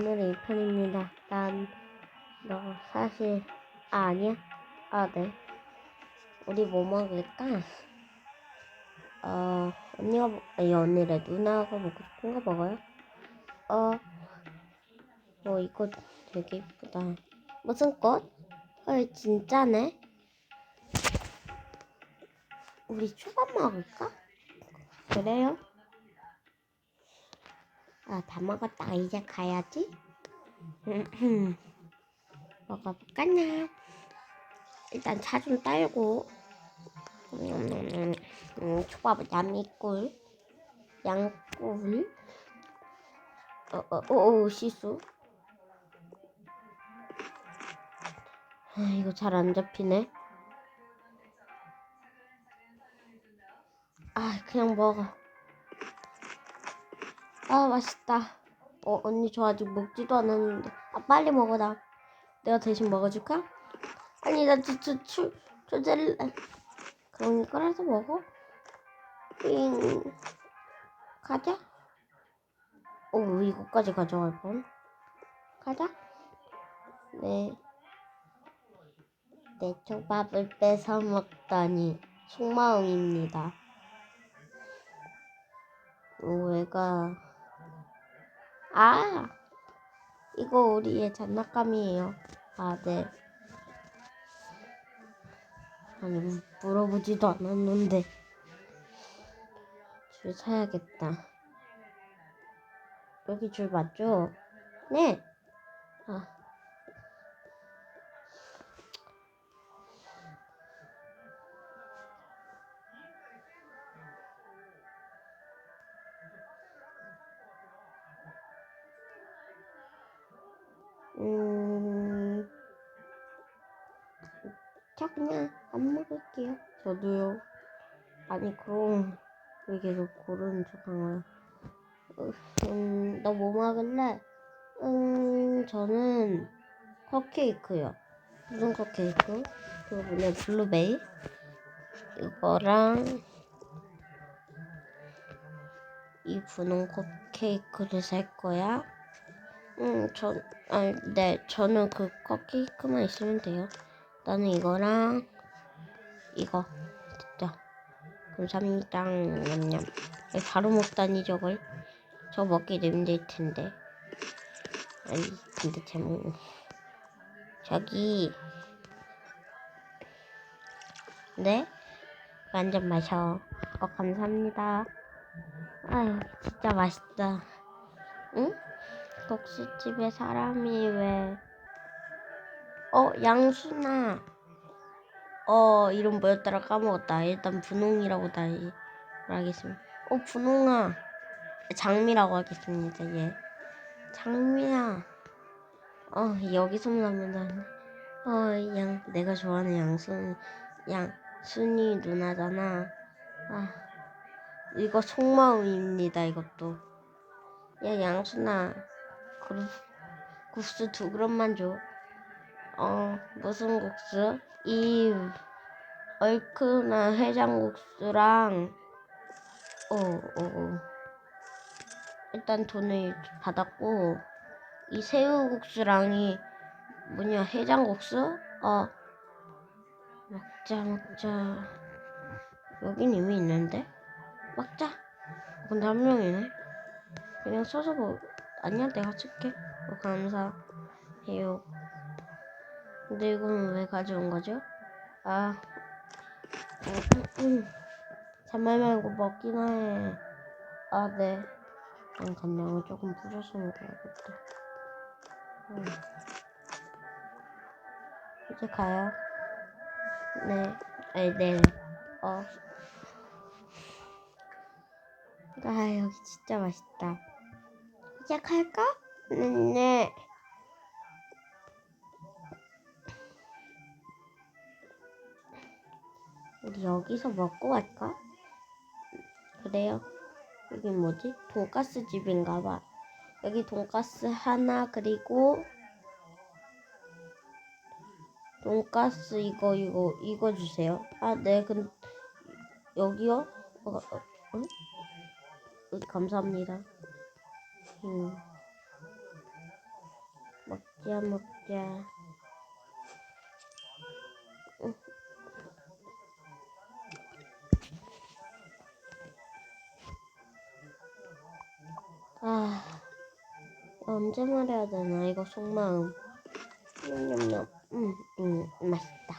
오늘의 2편입니다. 난, 너, 사실, 아, 아니야? 아, 네. 우리 뭐 먹을까? 어, 언니가, 먹- 아니, 언니래. 누나가 먹고 싶은 거 먹어요? 어, 어, 이거 되게 이쁘다. 무슨 꽃? 헐, 진짜네? 우리 초밥 먹을까? 그래요? 아, 다 먹었다. 이제 가야지. 먹어볼까냐? 일단 차 좀 딸고. 음, 음, 초밥은 양미꿀. 양꿀. 어, 어, 어, 어, 실수. 아, 이거 잘 안 잡히네. 아, 그냥 먹어. 아, 맛있다. 어, 언니 저 아직 먹지도 않았는데. 아, 빨리 먹어, 나. 내가 대신 먹어줄까? 아니, 나 저, 저, 저, 조절래. 그럼 이거라도 먹어. 삥. 가자. 오, 이거까지 가져갈 뻔. 가자. 네. 내 초밥을 뺏어 먹다니 속마음입니다. 왜가 아 이거 우리의 장난감이에요. 아 네. 아니 물어보지도 않았는데 줄 사야겠다. 여기 줄 맞죠? 네. 아니 그럼 왜 계속 고르는 척하나요? 음, 너뭐 먹을래? 음, 저는 컵케이크요. 무슨 컵케이크? 그거 뭐냐 블루베리? 이거랑 이 분홍 컵케이크를 살 거야. 음, 전, 아, 네, 저는 그 컵케이크만 있으면 돼요. 나는 이거랑 이거 감사합니다. 냠냠. 아니, 바로 먹다니 저걸. 저 먹기 힘들 텐데. 아니, 근데 제목 저기 네? 완전 마셔. 어, 감사합니다. 아유, 진짜 맛있다. 응? 독수집에 사람이 왜? 어, 양순아. 어, 이름 뭐였더라 까먹었다. 일단 분홍이라고 다 하겠습니다. 어, 분홍아. 장미라고 하겠습니다. 예. 장미야. 어, 여기서만 하면 어, 양, 내가 좋아하는 양순, 양, 순이 누나잖아. 아, 이거 속마음입니다, 이것도. 야, 양순아. 그루, 국수 두 그릇만 줘. 어, 무슨 국수? 이 얼큰한 해장국수랑, 어, 어, 어. 일단 돈을 받았고, 이 새우국수랑 이 뭐냐, 해장국수? 어, 먹자, 먹자. 여긴 이미 있는데? 먹자. 근데 한 명이네. 그냥 써서 먹, 아니야, 내가 쓸게. 어, 감사해요. 근데 이건 왜 가져온 거죠? 아, 음, 음, 음. 잔말 말고 먹기나 해. 아, 네. 난 간장을 조금 뿌려서 먹어야겠다. 음. 이제 가요. 네. 아니, 네. 어. 아, 여기 진짜 맛있다. 이제 갈까? 네, 우리 여기서 먹고 갈까? 그래요. 여기 뭐지? 돈가스 집인가 봐. 여기 돈가스 하나 그리고 돈가스 이거 이거 이거 주세요. 아, 네. 근 여기요? 어, 어, 응? 응, 감사합니다. 음. 먹자 먹자. 아 언제 말해야 되나 이거 속마음. 냠냠냠. 음, 음, 맛있다.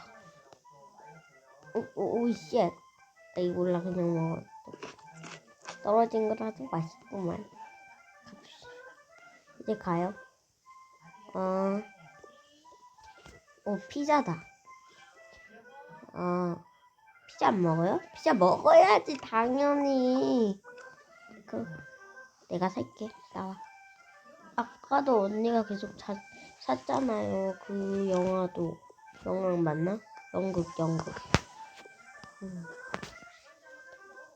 오, 오, 오, 쉣. 나 이거 몰라, 그냥 먹어. 떨어진 거라도 맛있구만. 갑시다. 이제 가요. 어, 오, 피자다. 어, 피자 안 먹어요? 피자 먹어야지, 당연히. 그, 내가 살게. 나와. 아까도 언니가 계속 자, 샀잖아요. 그 영화도. 영화 맞나? 연극, 연극. 음.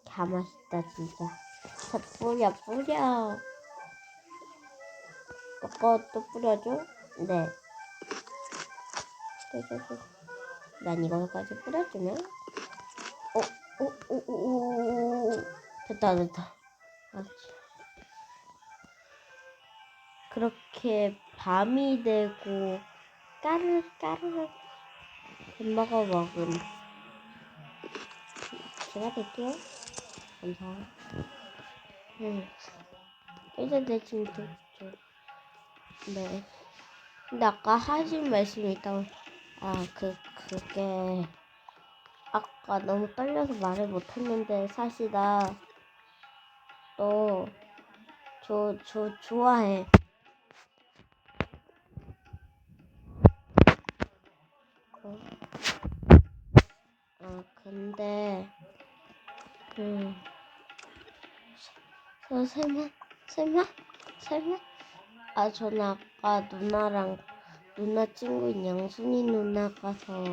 다 맛있다, 진짜. 다 뿌려, 뿌려. 아까 또 뿌려줘? 네. 난 이거까지 뿌려주면? 어, 어, 오, 오, 오, 오. 됐다, 됐다. 알았지. 그렇게 밤이 되고 까르까르 햄버거 먹음. 제가 될게요. 감사 음 이제 내 짐 됐죠 네. 근데 아까 하신 말씀이 있다고 아그 그게 아까 너무 떨려서 말을 못했는데 사실 나너저 저 좋아해 어. 아, 근데, 음, 저 설마, 설마, 설마? 아, 저는 아까 누나랑, 누나 친구인 양순이 누나 가서,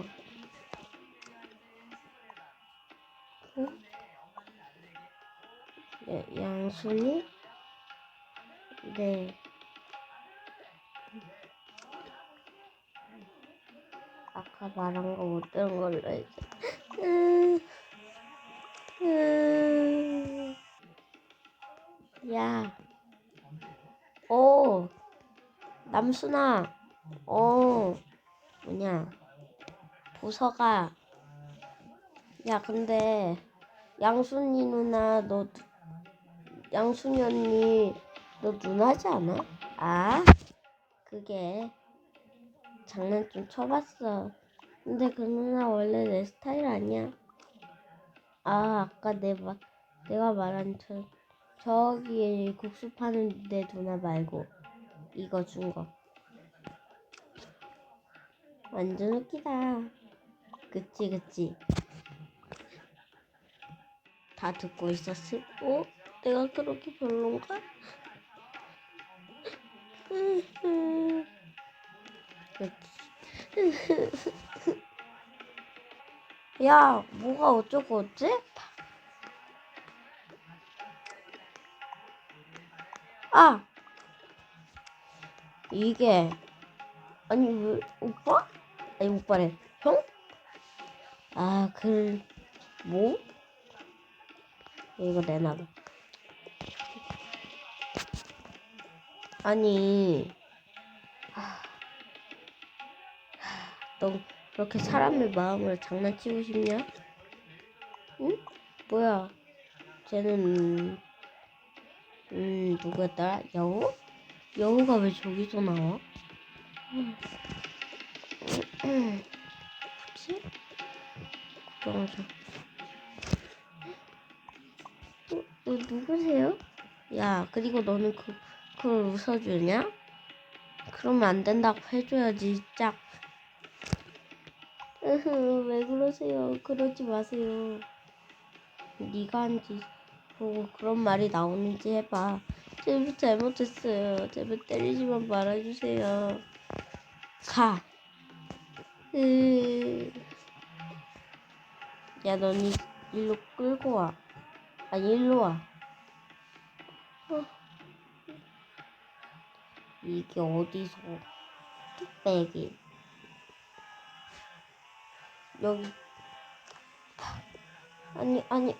응? 야, 양순이? 네. 아까 말한 거못 들은 걸로 해서. 음, 음. 야, 오, 남순아, 오, 뭐냐, 보서가, 야, 근데 양순이 누나, 너, 누- 양순이 언니, 너 누나지 않아? 아, 그게. 장난 좀 쳐봤어. 근데 그 누나 원래 내 스타일 아니야. 아, 아까 내 말, 내가 말한 저, 저기 국수 파는 내 누나 말고, 이거 준 거. 완전 웃기다. 그치, 그치. 다 듣고 있었을? 어? 내가 그렇게 별론가? 야, 뭐가 어쩌고 어째? 아! 이게, 아니, 왜, 오빠? 아니, 오빠래. 형? 아, 그, 뭐? 이거 내놔봐. 아니, 너 그렇게 사람의 마음을 장난치고 싶냐? 응? 뭐야? 쟤는 음 누구였더라? 여우? 여우가 왜 저기서 나와? 뭐지? 구경하자. 어, 너 누구세요? 야, 그리고 너는 그 그걸 웃어주냐? 그러면 안 된다고 해줘야지, 짝. 왜 그러세요? 그러지 마세요. 네가 한지 보고 그런 말이 나오는지 해봐. 제발 잘못했어요. 제발 때리지만 말아주세요. 가. 으... 야, 넌 이, 일로 끌고 와. 아니, 일로 와. 어. 이게 어디서 뚝배기. 여기 아니 아니.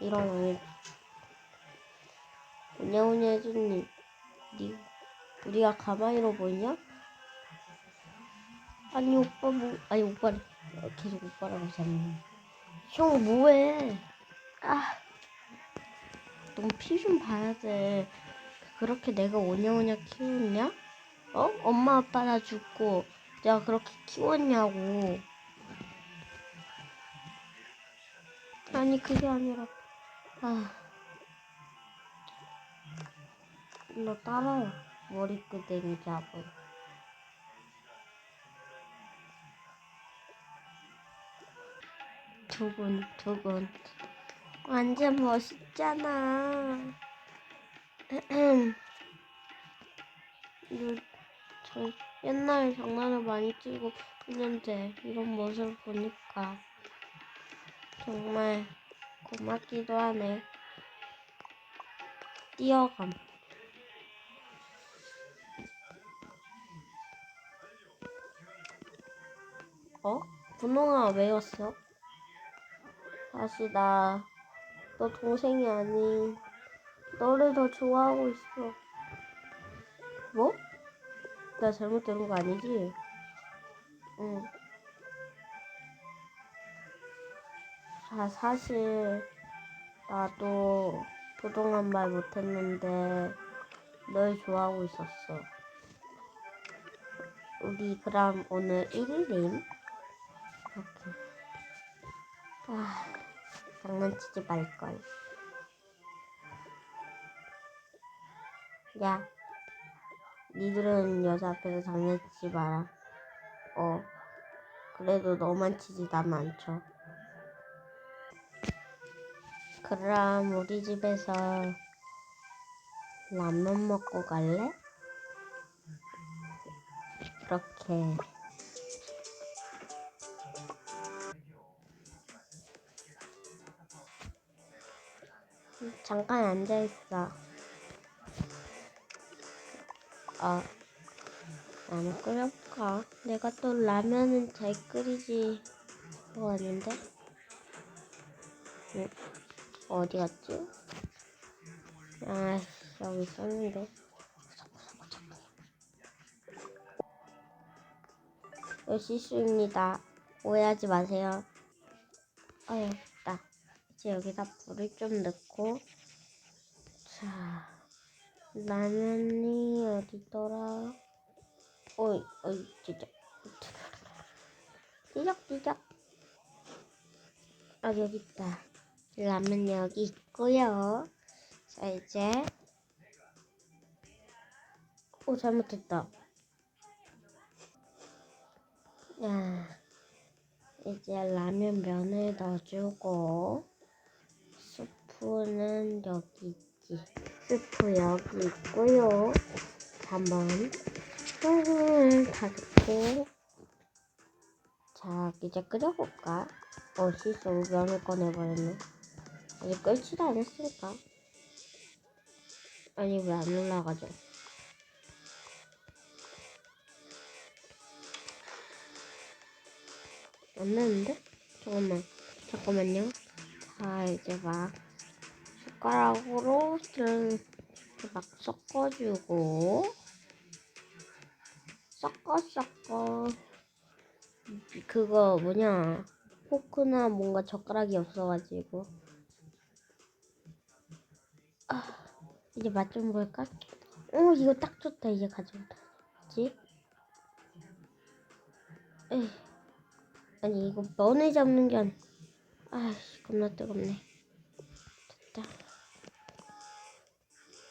이런 오냐오냐 해주니 니 우리가 가만히로 보이냐? 아니 오빠 뭐 아니 오빠를 어, 계속 오빠라고 하잖아 형 뭐해 아 너무 피좀 봐야 돼 그렇게 내가 오냐오냐 키웠냐? 어? 엄마 아빠 다 죽고 내가 그렇게 키웠냐고 아니 그게 아니라 아. 너 따라와 머리끄댕이 잡은 두근 두근 완전 멋있잖아 이 거저 옛날에 장난을 많이 치고 했는데 이런 모습을 보니까 정말 고맙기도 하네 뛰어감 어? 분홍아 왜 왔어? 다시 나, 너 동생이 아닌 너를 더 좋아하고 있어. 뭐? 나 잘못 들은 거 아니지? 응. 아, 사실 나도 그동안 말 못했는데 널 좋아하고 있었어. 우리 그럼 오늘 1일임? 이렇게. 아, 장난치지 말걸. 야, 니들은 여자 앞에서 장난치지 마라. 어, 그래도 너만 치지 나만 안 쳐. 그럼 우리 집에서 라면 먹고 갈래? 그렇게. 잠깐 앉아있어. 어, 라면 끓여볼까? 내가 또 라면은 잘 끓이지. 그거 아닌데? 응, 어디 갔지? 아, 여기 있었는데. 여기 실수입니다. 오해하지 마세요. 아, 여기 있다. 이제 여기다 불을 좀 넣고. 자, 라면이 어디더라? 어이, 어이, 진짜. 띠적띠적. 아, 여기 있다. 라면 여기 있고요. 자, 이제. 오, 잘못했다. 야, 이제 라면 면을 넣어주고. 스프는 여기 있지. 스프 여기 있고요. 자, 한번 손을 닫고 자 이제 끓여볼까? 어 실수 면을 꺼내버렸네. 아직 끓지도 않았으니까. 아니 왜 안 올라가죠? 안 나는데? 잠깐만 잠깐만요. 자 이제 막 숟가락으로 이렇게 막 섞어주고 섞어 섞어. 그거 뭐냐 포크나 뭔가 젓가락이 없어가지고. 아 이제 맛 좀 볼까? 어 이거 딱 좋다. 이제 가져오지? 에이 아니 이거 면을 잡는 게 아니 아이씨 겁나 뜨겁네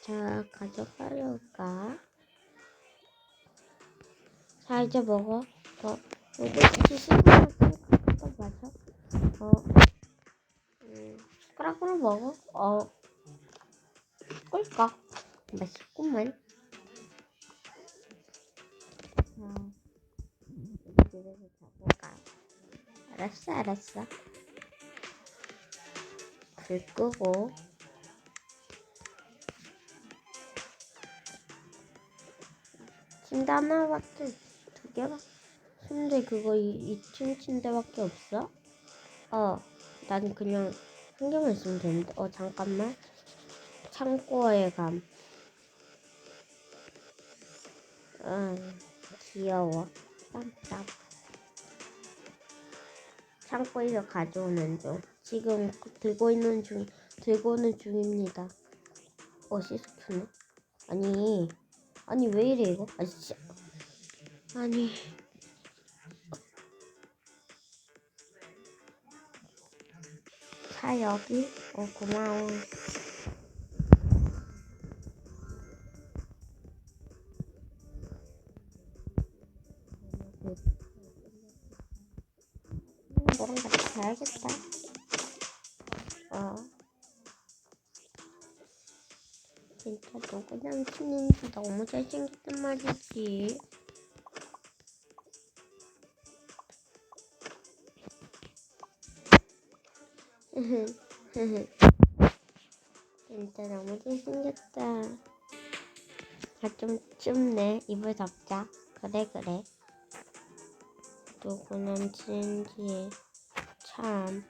자 가져가려까? 자 이제 먹어. 어 이거 지시면 또 맞아? 어 음, 숟가락으로 먹어. 어. 꿀꺽. 맛있구만 자 집에서 자볼까 알았어 알았어. 불 끄고 침대 하나밖에 두 개가 침대 그거 2층 침대밖에 없어? 어, 난 그냥 한 개만 있으면 되는데. 어, 잠깐만. 창고에 감. 음, 귀여워. 깜짝. 창고에서 가져오는 중. 지금 들고 있는 중, 들고는 중입니다. 어, 시스프네. 아니, 아니, 왜 이래, 이거? 아, 진짜. 아니. 자, 여기. 어, 고마워. 음, 너랑 같이 가야겠다. 어. 진짜 누구 남친인지 너무 잘생겼단 말이지. 진짜 너무 잘생겼다. 아, 좀 춥네. 이불 덮자. 그래, 그래. 누구 남친인지 참.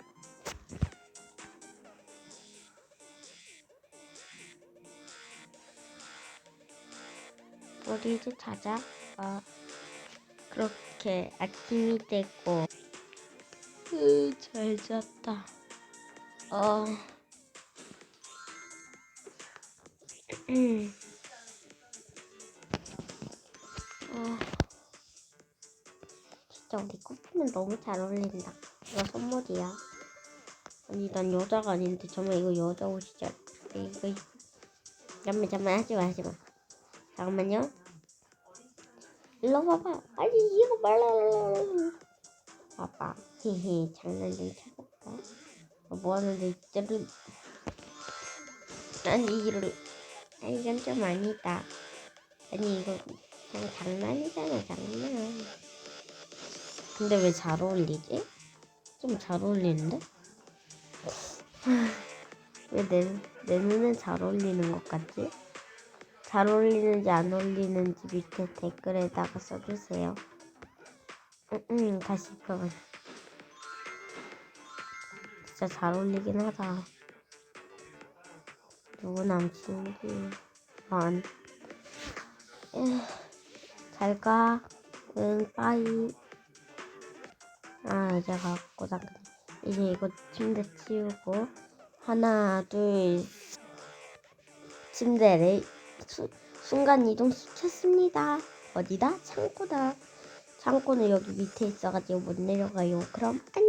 이제 자자. 어, 그렇게 아침이 됐고. 으, 잘 잤다. 어. 음. 어. 진짜 우리 커플은 너무 잘 어울린다. 이거 선물이야. 아니, 난 여자가 아닌데 정말 이거 여자 옷이잖아. 이거, 이거. 잠깐만, 잠깐만, 하지 마, 하지 마. 잠깐만요. 일로 와봐. 아니, 이거 말라. 봐봐. 히히, 장난 좀 쳐볼까? 어, 뭐 하는데, 이때를. 아니, 이를. 아니, 이건 좀 아니다. 아니, 이거 그냥 장난이잖아, 장난. 근데 왜 잘 어울리지? 좀 잘 어울리는데? 왜 내, 내 눈에 잘 어울리는 것 같지? 잘 어울리는지 안 어울리는지 밑에 댓글에다가 써주세요. 응, 응, 다시 봐봐. 진짜 잘 어울리긴 하다. 누구 남친인지. 안. 잘 가. 응, 빠이. 아, 이제 갖고 나 이제 이거 침대 치우고 하나, 둘, 침대를 수, 순간 이동 시켰습니다. 어디다? 창고다. 창고는 여기 밑에 있어가지고 못 내려가요. 그럼 안녕.